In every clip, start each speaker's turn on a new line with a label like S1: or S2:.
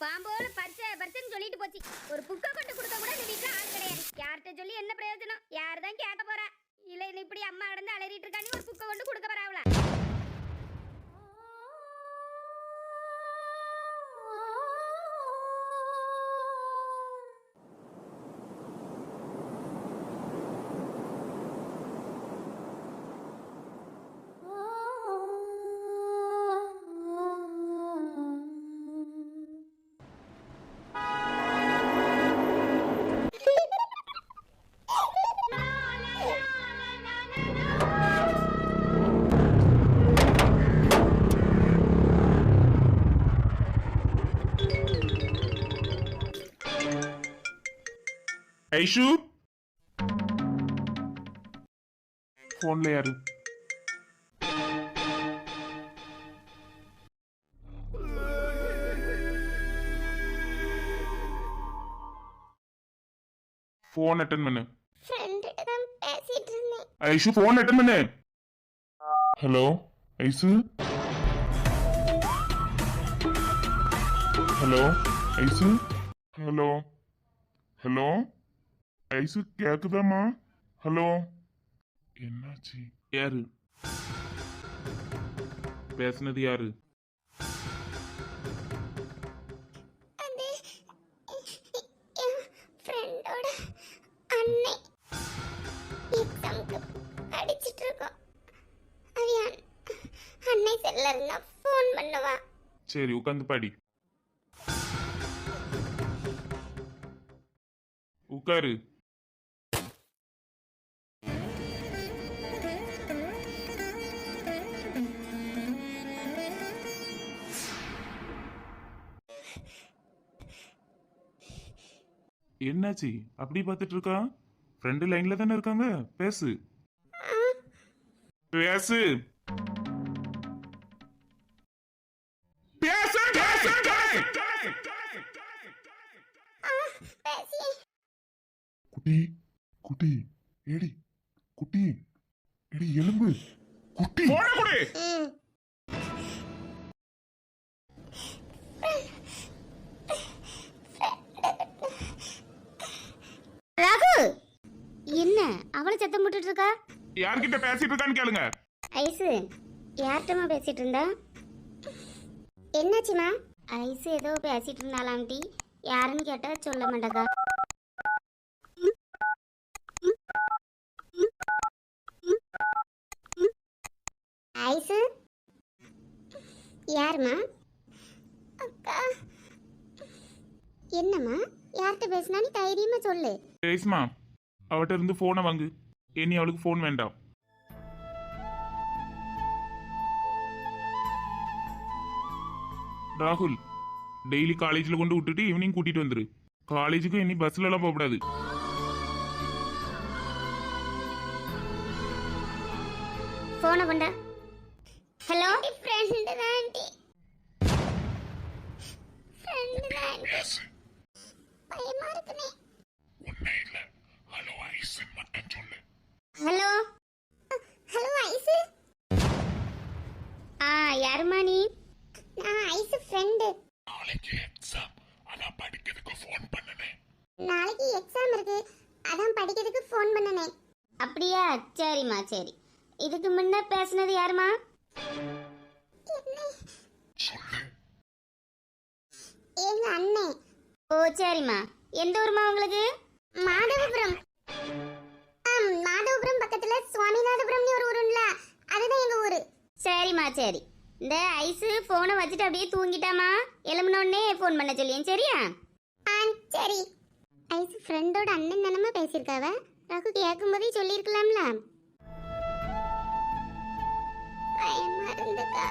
S1: அந்த புள்ள பரிசுன்னு சொல்லிட்டு போச்சு. ஒரு புக்கை கொண்டு கொடுக்க கூட இந்த வீட்டில் ஆள் கிடையாது. யார்கிட்ட சொல்லி என்ன பிரயோஜனம்? யார் தான் கேட்க போறா? இல்லை இப்படி அம்மா கடந்து அலறிட்டு இருக்கானி ஒரு புக்கை கொண்டு கொடுக்க போறாங்களா
S2: ஐஷு போன்ல யாரு? போன் அட்டன் பண்ணு. ஐஷு போன் அட்டன் பண்ணு. Hello Aishu hello Aishu hello hello Aishu கேக்குதாம்மா? Hello? என்னாச்சு? யாரு? பேசுனது யாரு? சரி உட்காந்து படி. உட்காரு என்னாச்சு? அப்படி பார்த்துட்டு இருக்கா? ஃப்ரெண்டு லைன்ல தானே இருக்காங்க. பேசு. பேசு. குட்டி குட்டி ஏடி குட்டி. ஏடி எலும்பு. குட்டி.
S1: ரகு! என்ன அவளை சத்தம் போட்டுட்டு இருக்கா
S2: யார்கிட்ட பேசிட்டு இருக்கான்னு கேளுங்க.
S1: ஐசு யார்கிட்டமா பேசிட்டு இருந்தா என்னாச்சுமா ஐசு ஏதோ பேசிட்டு இருந்தாலாம்டி யாருன்னு கேட்டா சொல்ல மாட்டேக்கா. ஐசு? யாருமா அக்கா. என்னம்மா? யார்கிட்ட பேசினா நீ தைரியமா சொல்லு.
S2: பேசுமா அவட்ட இருந்து போனை வாங்கு. இனி அவளுக்கு ஃபோன் வேண்டாம் ராகுல் டெய்லி காலேஜ்ல கொண்டு விட்டுட்டு ஈவினிங் கூட்டிட்டு வந்துரு. காலேஜுக்கு இனி பஸ்ல எல்லாம் போகக்கூடாது.
S1: போனை கொண்டா ஹலோ ஃப்ரெண்ட் தான் ஆண்டி ஃப்ரெண்ட் தான் ஆண்டி பயமா இருக்குனே ஹலோ? ஹலோ ஐசு? ஆ யாருமா நீ? நான் ஐசு ஃப்ரெண்டு
S2: நாளைக்கு எக்ஸாம் அதான் படிக்கிறதுக்கு ஃபோன் பண்ணனே
S1: நாளைக்கு எக்ஸாம் இருக்கு. அதான் படிக்கிறதுக்கு ஃபோன் பண்ணனே அப்படியா? சரிம்மா சரி. இதுக்கு முன்ன பேசுனது யாருமா எங்க அண்ணன் ஓ சரிம்மா. எந்த ஊருமா உங்களுக்கு? மாதவபுரம். மாதவபுரம் பக்கத்துல சுவாமிநாதபுரம்னு ஒரு ஊருல அதுதான் எங்க ஊரு. சரிம்மா சரி. இந்த ஐஸு ஃபோனை வச்சுட்டு அப்படியே தூங்கிட்டாமா எழும்பினோடனே ஃபோன் பண்ண சொல்லியேன் சரியா? ஆ சரி. ஐஸ் ஃப்ரெண்டோட அண்ணன் தானமா பேசியிருக்காவ? ரகு கேட்கும்போதே சொல்லியிருக்கலாம்ல. பயமா இருந்துக்கா.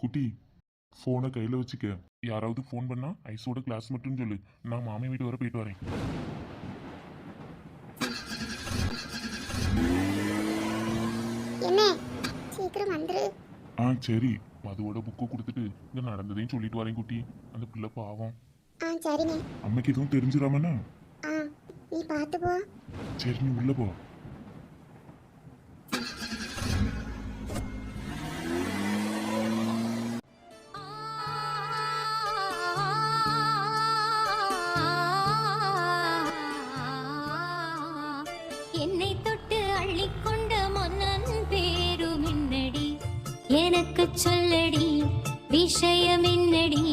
S2: குட்டி ஃபோனை கையில் வச்சுக்க. யாராவது ஃபோன் பண்ணா ஐஸோட கிளாஸ் மட்டும் சொல்லு. நான் மாமி வீட்டு வர போயிட்டு வரேன்.
S1: சீக்கிரம் வந்துரு.
S2: ஆ சரி. மதுவோட புக்கு கொடுத்துட்டு இங்க நடந்ததையும் சொல்லிட்டு வரேன் குட்டி. அந்த பிள்ளை பாவம்.
S1: ஆ சரிண்ணே
S2: அம்மைக்கு எதுவும் தெரிஞ்சிடாமண்ணா
S1: ஆ நீ பார்த்து போ.
S2: சரி நீ உள்ள போ.
S3: என்னை தொட்டு
S4: அள்ளிக்கொண்ட மன்னன் பேரு மின்னடி. எனக்கு சொல்லடி விஷயம் என்னடி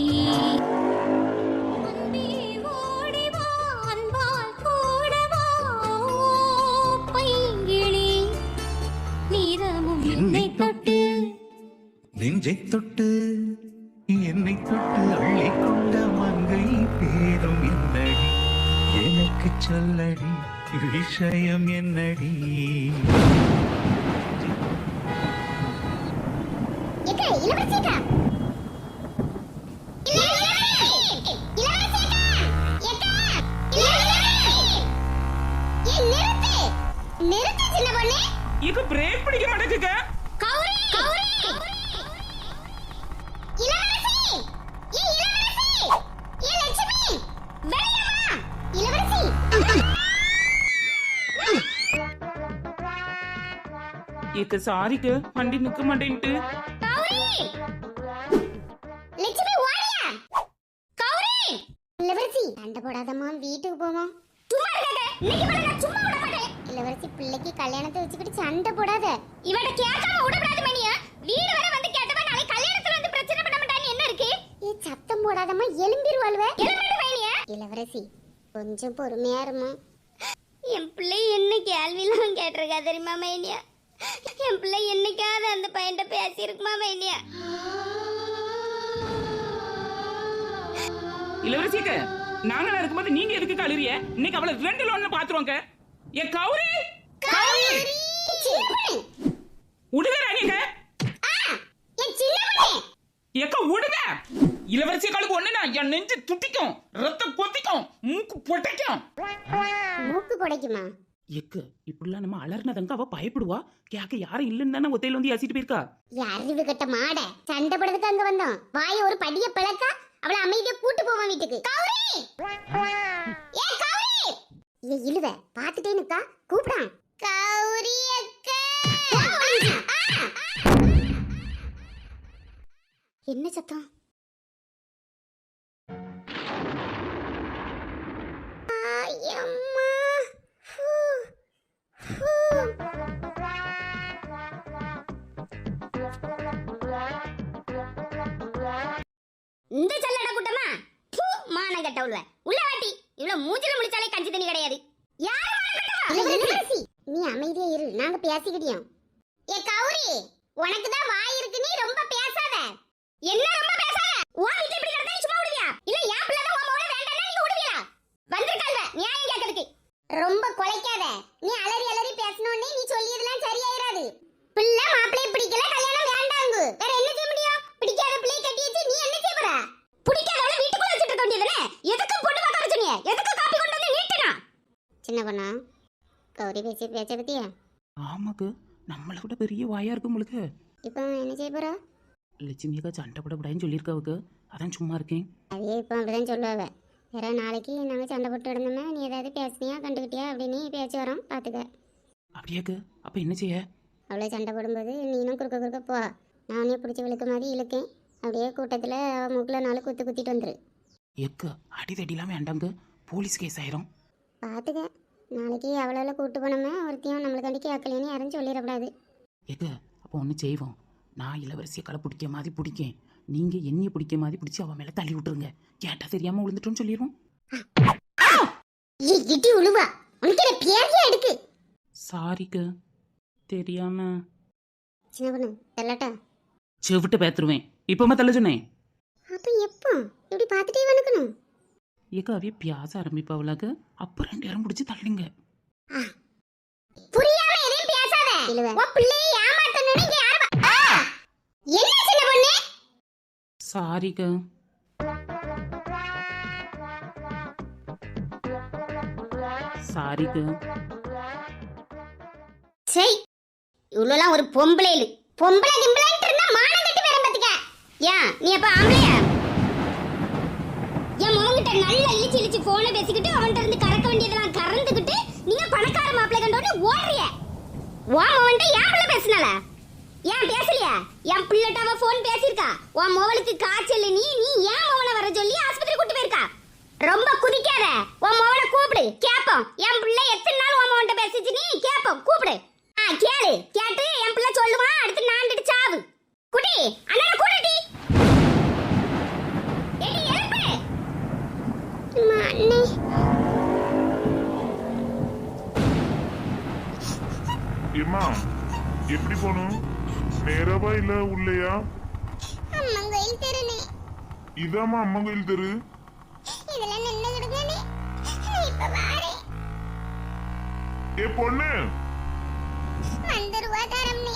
S1: சின்ன பொண்ணு.
S5: இது பிரேக் பிடிக்க மாட்டேங்குங்க இக்கு சாரிக்கு வண்டி நிக்க மாட்டேன்ட்டு.
S1: லட்சுமி ஓடியா? கௌரி! இளவரசி சண்டை போடாதம்மா வீட்டுக்கு போவோம். சும்மா இருக்காத. இன்னைக்கு நான் சும்மா விட மாட்டேன். இளவரசி பிள்ளைக்கு கல்யாணத்தை வச்சுக்கிட்டு சண்டை போடாத. இவட கேட்காம விடக்கூடாது மணியா. வீடு வரை வந்து கேட்டவன் நாளை கல்யாணத்துல வந்து பிரச்சனை பண்ண மாட்டான்னு என்ன இருக்கு? ஏ சத்தம் போடாதம்மா எலும்பிடுவாள்வ எலும்பிடு மைனியா இளவரசி கொஞ்சம் பொறுமையா இருமா. என் பிள்ளை என்ன கேள்விலாம் கேட்டிருக்கா தெரியுமா மைனியா என் பிள்ளை என்னைக்காவது அந்த பையன்கிட்ட பேசியிருக்குமா மைனியா?
S5: இளவரசிக்க நாங்களா இருக்கும்போது நீங்க எதுக்கு கழுறிய? இன்னைக்கு அவளை ரெண்டுல ஒண்ணு பாத்துருவோங்க ஏ கௌரி? உடுங்க ராணிங்க ஏக்க உடுங்க. இளவரசி காலுக்கு ஒண்ணுனா என் நெஞ்சு துட்டிக்கும் ரத்தம் கொத்திக்கும் மூக்கு பொட்டைக்கும்
S1: மூக்கு புடைக்குமா?
S5: எக்கு இப்படிலாம் நம்ம அலர்னதங்க அவ பயப்படுவா. கேக்க யாரும் இல்லைன்னு தானே ஒத்தையில வந்து ஏசிட்டு போயிருக்கா.
S1: அறிவு கட்ட மாட. சண்டை போடுறதுக்கு அங்க வந்தோம். வாய ஒரு படிய பிளக்கா அவளை அமைதியா கூட்டு போவோம் வீட்டுக்கு. கௌரி! ஏ கௌரி! இழுவ. பாத்துட்டே நிக்கா. கூப்பிடான். கௌரி அக்கா! என்ன சத்தம்? அம்மா இந்த சல்லட கூட்டமா? பூ மானம் கட்ட உள்ள உள்ள வாட்டி. இவ்வளவு மூஞ்சில முடிச்சாலே கஞ்சி தண்ணி கிடையாது. யாரு நீ அமைதியா இரு. நாங்க பேசிக்கிட்டியோம் ஏ கௌரி உனக்கு தான் வாய் இருக்கு நீ ரொம்ப பேசாத என்ன ரொம்ப பேசாத உன் வீட்ல இப்படி கிடந்தா நீ சும்மா விடுவியா இல்ல என் பிள்ளை தான் உன் மகனை வேண்டாம்னா நீ விடுவியா வந்திருக்காங்க நியாயம் கேட்கறதுக்கு ரொம்ப குலைக்காத நீ அலறி அலறி பேசணும்னே நீ சொல்லியதெல்லாம் சரியாயிராது பிள்ளை மாப்பிளைய பிடிக்கல கல்யாணம் வேண்டாங்க வேற என்ன செய்ய முடியும் பிடிக்காத பிள்ளைய கட்டி வச்சு நீ என்ன செய்ய போற பிடிக்காதவள வீட்டுக்குள்ள வச்சிட்டு இருக்க வேண்டியதுனே எதுக்கு பொண்ணு பார்க்க வர சொன்னீங்க எதுக்கு காப்பி கொண்டு வந்து நீட்டனா சின்ன பொண்ணா கௌரி பேசி பேச்ச பத்தியா?
S5: ஆமாக்கு நம்மளை விட பெரிய வாயா இருக்கு உங்களுக்கு.
S1: இப்போ என்ன செய்ய போறா?
S5: லட்சுமி அக்கா சண்டை போடக்கூடாதுன்னு சொல்லியிருக்காவுக்கு அதான் சும்மா இருக்கேன்.
S1: அதே இப்போ அப்படிதான் சொல்லுவாவ. வேற நாளைக்கு நாங்கள் சண்டை போட்டு இருந்தோம்னா நீ ஏதாவது பேசுனியா கண்டுக்கிட்டியா அப்படின்னு பேச்சு வரோம் பார்த்துக்க
S5: அப்படியாக்கு அப்ப என்ன செய்ய?
S1: அவ்வளோ சண்டை போடும்போது நீனும் குறுக்க குறுக்க போ. நானே பிடிச்சி விழுக்க மாதிரி இழுக்கேன். அப்படியே கூட்டத்தில் மூக்கில் நாலு குத்து குத்திட்டு வந்துரு.
S5: எக்கு அடிதடிலாம் வேண்டாங்க போலீஸ் கேஸ் ஆயிரும்.
S1: பார்த்துக்க நாளைக்கு அவ்வளோ கூட்டு போனோம்னா ஒருத்தையும் நம்மளுக்காண்டி கேட்கலன்னு யாரும் சொல்லிடக்கூடாது.
S5: எக்கு அப்போ ஒன்று செய்வோம். நான் இளவரசியை களை பிடிக்க மாதிரி பிடிக்கேன். நீங்க என்னைய பிடிக்க மாதிரி பிடிச்சி அவன் மேல தள்ளி விட்டுருங்க. கேட்டா தெரியாம விழுந்துட்டோன்னு சொல்லிடுவோம்.
S1: இடி உழுவா. உனக்கு பேரியா எடுக்கு
S5: சாரிக்கு தெரியாம.
S1: சின்ன பொண்ணு தெல்லட்டா
S5: செவிட்டு பேத்துருவேன். இப்போமா தள்ள சொன்னேன்.
S1: அப்போ எப்போ? இப்படி பார்த்துட்டே வணக்கணும்?
S5: ஏக்கா அவைய பியாச ஆரம்பிப்பாவளாக்கு அப்போ ரெண்டு நேரம் பிடிச்சி தள்ளுங்க.
S1: புரியாம எதையும் பேசாத. உன் பிள்ளையை ஏமாத்தணும்னு இங்க யாரும்! என்ன சின்ன பொண்ணு?
S5: சாரிக்கா சாரிக்கா
S1: சரி இவ்வளோலாம் ஒரு பொம்பளைலு பொம்பளை கிம்பளைன்ட்டு இருந்தா மானம் கட்டி பேரம் பாத்துக்க. ஏன் நீ அப்ப ஆம்பளையா? என் மகன்கிட்ட நல்லா இழிச்சு இழிச்சு போன பேசிக்கிட்டு அவன்கிட்ட இருந்து கறக்க வேண்டியதெல்லாம் கறந்துக்கிட்டு நீங்க பணக்கார மாப்பிள்ளை கண்டோன்னு ஓடுறிய? உன் மகன்கிட்ட ஏன் பிள்ளை பேசினால? ஏன் பேசலையா? என் பிள்ளைட்ட அவன் போன் பேசியிருக்கா. உன் மவளுக்கு காய்ச்சல் நீ நீ ஏன் மவனை வர சொல்லி ஆஸ்பத்திரி கூட்டு போயிருக்கா? ரொம்ப குதிக்காத. உன் மவனை கூப்பிடு. கேப்போம். என் பிள்ளை எத்தனை நாள் உன் மகன்கிட்ட பேசிச்சு? நீ கேப்போம். கூப்பிடு. ஆ கேளு. கேட்டு என் பிள்ளை சொல்லுவான். அடுத்து நாண்டுட்டு சாவு. அண்ணனை கூடடி ஏடி எழுப்பு அண்ணே
S2: ஏம்மா எப்படி போகணும் நேராவா இல்ல உள்ளையா?
S1: அம்மன் கோயில் தெருனே
S2: இதாம்மா அம்மன் கோயில் தெரு.
S1: இதுல நின்னு கிடுங்கனே இப்ப வாரேன்
S2: ஏ பொண்ணு.
S1: வந்து ரூபா தரம்னே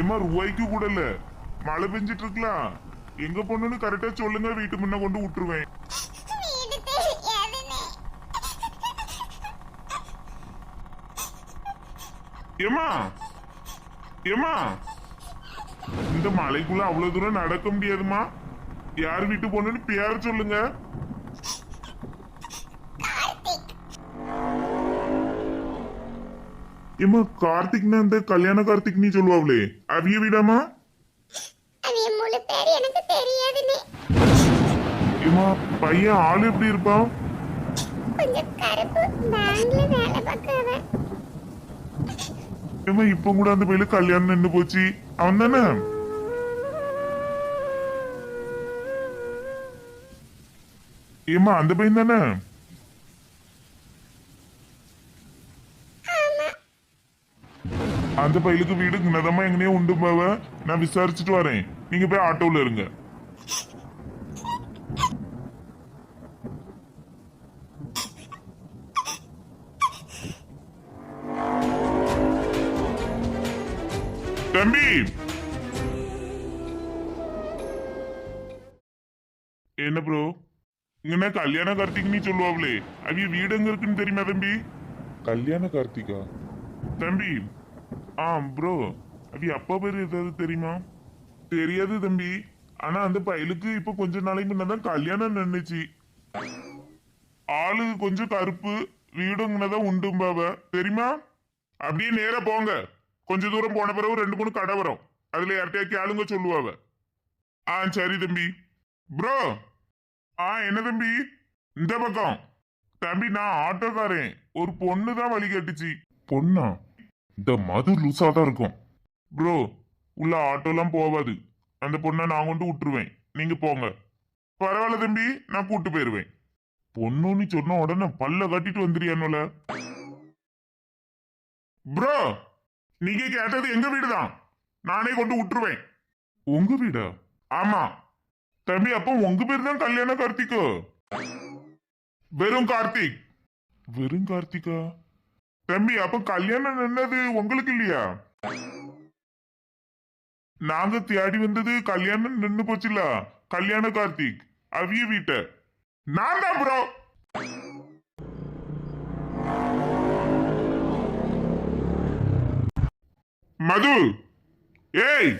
S2: ஏம்மா ரூபாய்க்கு கூட இல்ல. மழை பெஞ்சிட்டு இருக்கலாம். எங்க பொண்ணுன்னு கரெக்டா சொல்லுங்க வீட்டு முன்ன கொண்டு விட்டுருவேன்
S1: வீடு தெரியாதுனே
S2: ஏமா ஏமா இந்த மலைக்குள்ள அவ்வளவு தூரம் நடக்க முடியாதுமா யார் வீட்டு பொண்ணுன்னு பேர சொல்லுங்க. ஏமா கார்த்திக்னா இந்த கல்யாண கார்த்திக் நீ சொல்லுவாங்களே அவிய வீடாமா ஏமா பையன் ஆளு எப்படி இருப்பான்?
S1: கொஞ்சம் கருப்பு பேங்க்ல வேலை பார்க்கறவன்.
S2: ஏமா இப்ப கூட அந்த பையில கல்யாணம் நின்று போச்சு. அவன் தானே? ஏமா அந்த பையன் தானே? அந்த பையலுக்கு வீடு நிதமா எங்கனையே உண்டு போவ. நான் விசாரிச்சுட்டு வரேன். நீங்க போய் ஆட்டோல இருங்க. தம்பி. என்ன ப்ரோ இங்கன்னா கல்யாண கார்த்திக் நீ சொல்லுவாங்களே அவிய வீடு எங்க இருக்குன்னு தெரியுமா தம்பி? கல்யாண கார்த்திகா? தம்பி. ஆ ப்ரோ அவிய அப்பா பேர் ஏதாவது தெரியுமா? தெரியாது தம்பி. ஆனா அந்த பயலுக்கு இப்ப கொஞ்ச நாளைக்கு முன்னதான் கல்யாணம் நின்னுச்சு ஆளு கொஞ்சம் கருப்பு வீடுங்கனதான் உண்டும்பாவ. தெரியுமா? அப்படியே நேரா போங்க. கொஞ்ச தூரம் போன பிறகு ரெண்டு மூணு கடை வரும். அதுல யார்கிட்டயா கேளுங்க சொல்லுவாவ ஆ சரி தம்பி. ப்ரோ. ஆ என்ன தம்பி? இந்த பக்கம். தம்பி நான் ஆட்டோக்காரன். ஒரு பொண்ணு தான் வழி கட்டுச்சு. பொண்ணா? இந்த மது லூசா தான் இருக்கும். ப்ரோ உள்ள ஆட்டோலாம் போவாது. அந்த பொண்ணை நான் கொண்டு விட்டுருவேன். நீங்க போங்க. பரவாயில்ல தம்பி நான் கூட்டு போயிருவேன். பொண்ணுன்னு சொன்ன உடனே பல்ல கட்டிட்டு வந்துறியானுல ப்ரோ. நீங்க கேட்டது எங்க வீடுதான். நானே கொண்டு விட்டுருவேன் உங்க வீடா? ஆமா. தம்பி அப்போ உங்க பேர் தான் கல்யாண கார்த்திகோ வெறும் கார்த்திக். வெறும் கார்த்திகா தம்பி அப்ப கல்யாணம் நின்னது உங்களுக்கு இல்லையா? நாங்க தேடி வந்தது கல்யாணம் நின்னு போச்சுல. கல்யாண கார்த்திக் அவிய வீட்ட. நான் தான் ப்ரோ மது. ஏய்.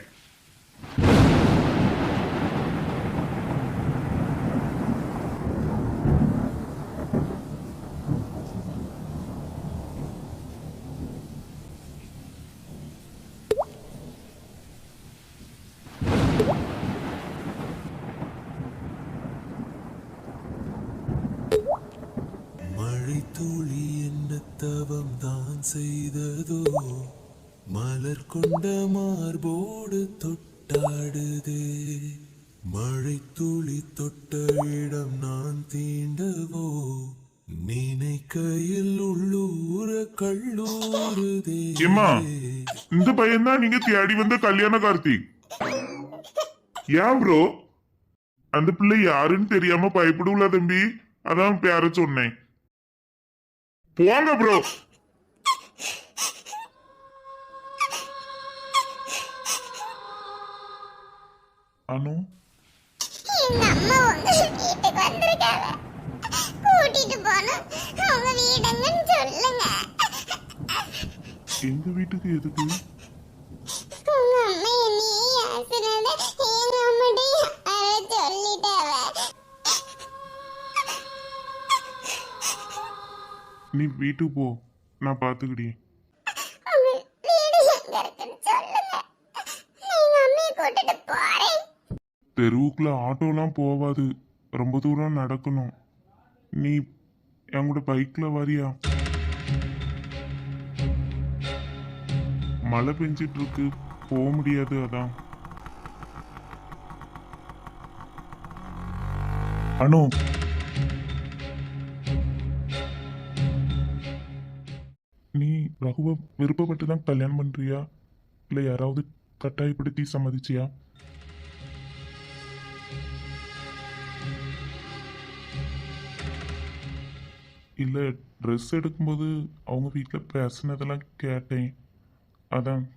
S6: மழை துளி என்ன தவம் தான் செய்ததோ? மலர் கொண்ட மார்போடு தொட்டாடுதே. மழை துளி தொட்ட இடம் நான் தீண்டவோ? நினைக்கையில் உள்ளூர கல்லூருதே
S2: இந்த பையன் தான் நீங்க தேடி வந்த கல்யாண கார்த்திக் ஏன் ப்ரோ அந்த பிள்ளை யாருன்னு தெரியாம பயப்படுவல தம்பி? அதான் பேர சொன்னேன். போங்க ப்ரோ அனு?
S1: எங்க அம்மா உங்க வீட்டுக்கு வந்திருக்காங்க. கூட்டிட்டு போனா அவங்க வீடுங்கன்னு சொல்லுங்க.
S2: எங்க வீட்டுக்கு எதுக்கு?
S1: உங்க அம்மா என்னையே ஆசிரியர் எங்க அம்மாட்டையும் அதை சொல்லிட்டாவ.
S2: நீ வீட்டுக்கு போ. நான் பாத்துக்கிட்டேன்
S1: உங்க வீடு எங்க இருக்குன்னு சொல்லுங்க. நீங்க அம்மையை கூட்டிட்டு போறேன்
S2: தெருவுக்குள்ள ஆட்டோலாம் போகாது ரொம்ப தூரம் நடக்கணும். நீ என் கூட பைக்கில் வரியா? மழை பெஞ்சிட்டு இருக்கு போக முடியாது அதான். அனு. நீ ரகுவை விருப்பப்பட்டு தான் கல்யாணம் பண்ணுறியா இல்லை யாராவது கட்டாயப்படுத்தி சம்மதிச்சியா? இல்லை ட்ரெஸ் எடுக்கும்போது அவங்க வீட்டில் பேசுனதெல்லாம் கேட்டேன். அதான்